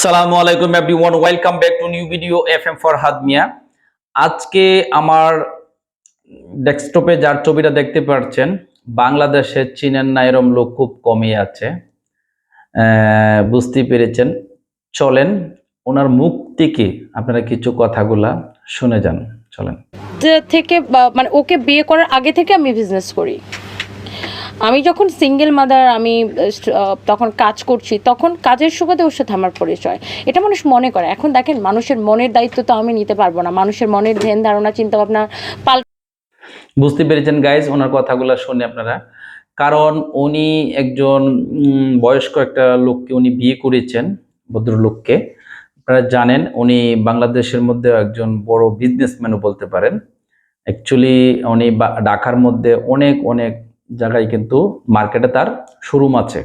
আসসালামু আলাইকুম everyone welcome back to new video F M Farhad Mia আজকে আমার ডেস্কটপে যার ছবিটা দেখতে পাচ্ছেন বাংলাদেশে চীনের না এরম লোক খুব কমই আছে। আহ, বুঝতেই পেরেছেন। চলেন ওনার মুখ থেকে আপনারা কিছু কথাগুলা শুনে যান। চলেন। থেকে মানে ওকে বিয়ে করার আগে থেকে আমি বিজনেস করি। আমি যখন সিঙ্গেল মাদার আমি তখন কাজ করছি, তখন কাজের সুবাদে ওর সাথে আমার পরিচয়। এটা মানুষ মনে করে। এখন দেখেন, মানুষের মনের দায়িত্ব তো আমি নিতে পারব না। মানুষের মনের ধ্যান, ধারণা চিন্তা ভাবনা পাল বুঝতে পেরেছেন গাইজ ওনার কথাগুলো শুনে আপনারা। কারণ উনি একজন বয়স্ক একটা লোককে উনি বিয়ে করেছেন, ভদ্রলোককে। আপনারা জানেন, উনি বাংলাদেশের মধ্যে একজন বড় বিজনেসম্যানও বলতে পারেন। অ্যাকচুয়ালি উনি ঢাকার মধ্যে অনেক অনেক জায়গায় কিন্তু মার্কেটে তার শোরুম আছে।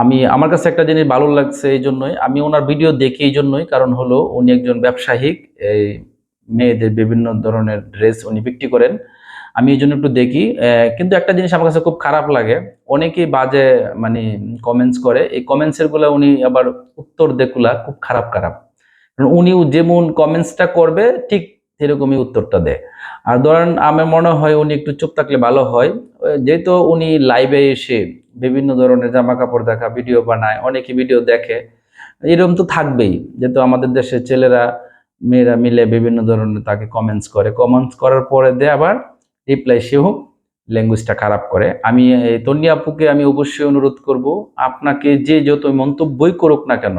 আমি, আমার কাছে একটা জিনিস ভালো লাগছে এই জন্যই, আমি ওনার ভিডিও দেখি এই জন্যই, কারণ হলো উনি একজন ব্যবসায়িক, এই মেয়েদের বিভিন্ন ধরনের ড্রেস উনি বিক্রি করেন। আমি এই জন্য একটু দেখি কিন্তু একটা জিনিস আমার কাছে খুব খারাপ লাগে, অনেকেই বাজে মানে কমেন্টস করে, এই কমেন্টসেরগুলা উনি আবার উত্তর দেখুলা খুব খারাপ খারাপ। উনি যেমন কমেন্টসটা করবে, ঠিক সেরকমই উত্তরটা দেয়। আর ধরেন আমার মনে হয় উনি একটু চুপ থাকলে ভালো হয়। যেহেতু উনি লাইভে এসে বিভিন্ন ধরনের জামা কাপড় দেখা ভিডিও বানায়, অনেকে ভিডিও দেখে, এরকম তো থাকবেই। যেহেতু আমাদের দেশের ছেলেরা, মেয়েরা মিলে বিভিন্ন ধরনের তাকে কমেন্টস করে। কমেন্টস করার পরে দেয় আবার রিপ্লাই সেও ল্যাঙ্গুয়েজটা খারাপ করে। আমি এই তন্নি আপুকে আমি অবশ্যই অনুরোধ করব, আপনাকে যে যত মন্তব্যই করুক না কেন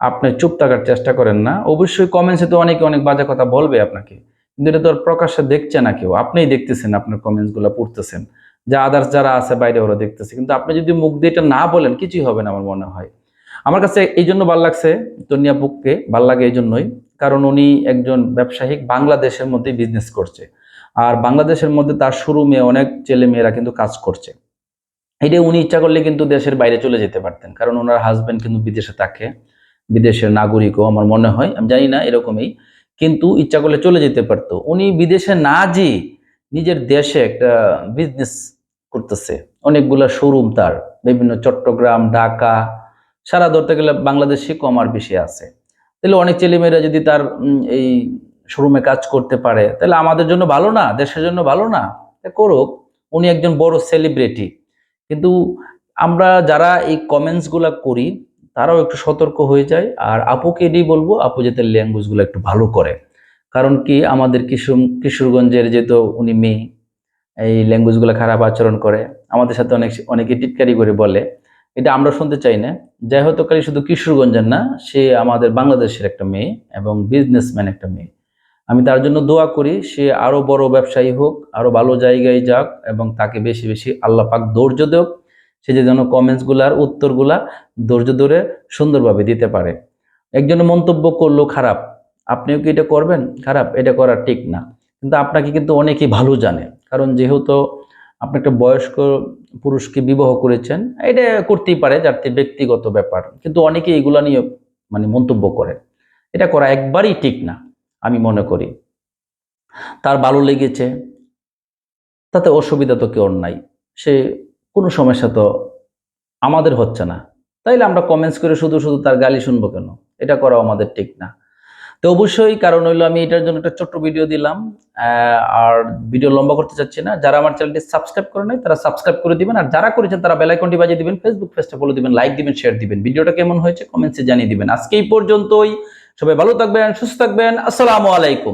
আপনি চুপ থাকার চেষ্টা করেন না। অবশ্যই কমেন্টসে তো অনেকে অনেক বাজে কথা বলবে আপনাকে। কিন্তু এটা তো আর প্রকাশ্যে দেখছে না কেউ। আপনিই দেখতেছেন, আপনার কমেন্টসগুলো পড়তেছেন। যা আদার্স যারা আছে বাইরে ওরা দেখতেছে। কিন্তু আপনি যদি মুখ দিয়ে এটা না বলেন, কিছুই হবে না আমার মনে হয়। আমার কাছে এই জন্য ভালো লাগছে তন্নি আপুকে ভালো লাগে এই জন্যই। কারণ উনি একজন ব্যবসায়িক বাংলাদেশের মধ্যে বিজনেস করছে। আর বাংলাদেশের মধ্যে তার শোরুমে অনেক ছেলে মেয়েরা কিন্তু কাজ করছে। এটা উনি ইচ্ছা করলে কিন্তু দেশের বাইরে চলে যেতে পারতেন। কারণ ওনার হাজবেন্ড কিন্তু বিদেশে থাকে। বিদেশের নাগরিকও আমার মনে হয়, আমি জানি না, এরকমই। কিন্তু ইচ্ছা করলে চলে যেতে পারতো। উনি বিদেশে না যেয়ে নিজের দেশে একটা বিজনেস করতেছে। অনেকগুলা শোরুম তার, বিভিন্ন চট্টগ্রাম, ঢাকা, সারা ধরতে গেলে বাংলাদেশে কম আর বেশি আছে। তাহলে অনেক ছেলেমেয়েরা যদি তার এই শোরুমে কাজ করতে পারে, তাহলে আমাদের জন্য ভালো না, দেশের জন্য ভালো না। করুক, উনি একজন বড় সেলিব্রিটি কিন্তু আমরা যারা এই কমেন্টসগুলা করি তারাও একটু সতর্ক হয়ে যায়। আর আপুকে এটাই বলব, আপু যাতে ল্যাঙ্গুয়েজগুলো একটু ভালো করে। কারণ কি, আমাদের কিশোর, কিশোরগঞ্জের যেহেতু উনি মেয়ে, এই ল্যাঙ্গুয়েজগুলো খারাপ আচরণ করে, আমাদের সাথে অনেক, অনেকে টিটকারি করে বলে। এটা আমরা শুনতে চাই না। যাই হতো কালি শুধু কিশোরগঞ্জের না, সে আমাদের বাংলাদেশের একটা মেয়ে এবং বিজনেসম্যান একটা মেয়ে। আমি তার জন্য দোয়া করি, সে আরও বড় ব্যবসায়ী হোক আরও ভালো জায়গায় যাক এবং তাকে বেশি বেশি আল্লাপাক ধৈর্য দেব সে যে যেন কমেন্টসগুলার উত্তরগুলা ধৈর্য ধরে সুন্দরভাবে দিতে পারে। একজনের মন্তব্য করল খারাপ, আপনিও কি এটা করবেন? খারাপ, এটা করা ঠিক না। কিন্তু আপনাকে কিন্তু অনেকেই ভালো জানে। কারণ যেহেতু আপনি একটা বয়স্ক পুরুষকে বিবাহ করেছেন, এটা করতেই পারে যার ব্যক্তিগত ব্যাপার। কিন্তু অনেকে এগুলা নিয়ে মানে মন্তব্য করে। এটা করা একবারই ঠিক না, আমি মনে করি। তার ভালো লেগেছে, তাতে অসুবিধা তো কেউ নাই। সে কোনো সমস্যা তো আমাদের হচ্ছে না। তাইলে আমরা কমেন্টস করে শুধু শুধু তার গালি শুনব কেন? এটা করাও আমাদের ঠিক না। তো অবশ্যই কারণ হইল আমি এটার জন্য একটা ছোট্ট ভিডিও দিলাম আর ভিডিও লম্বা করতে চাচ্ছি না। যারা আমার চ্যানেলটি সাবস্ক্রাইব করে নাই, তারা সাবস্ক্রাইব করে দিবেন, আর যারা করেছেন তারা বেল আইকনটি বাজিয়ে দিবেন ফেসবুক পেজটা ফলো দিবেন লাইক দিবেন শেয়ার দিবেন। ভিডিওটা কেমন হয়েছে কমেন্টসে জানিয়ে দিবেন। আজকে এই পর্যন্তই। সবাই ভালো থাকবেন, সুস্থ থাকবেন। আসসালামু আলাইকুম।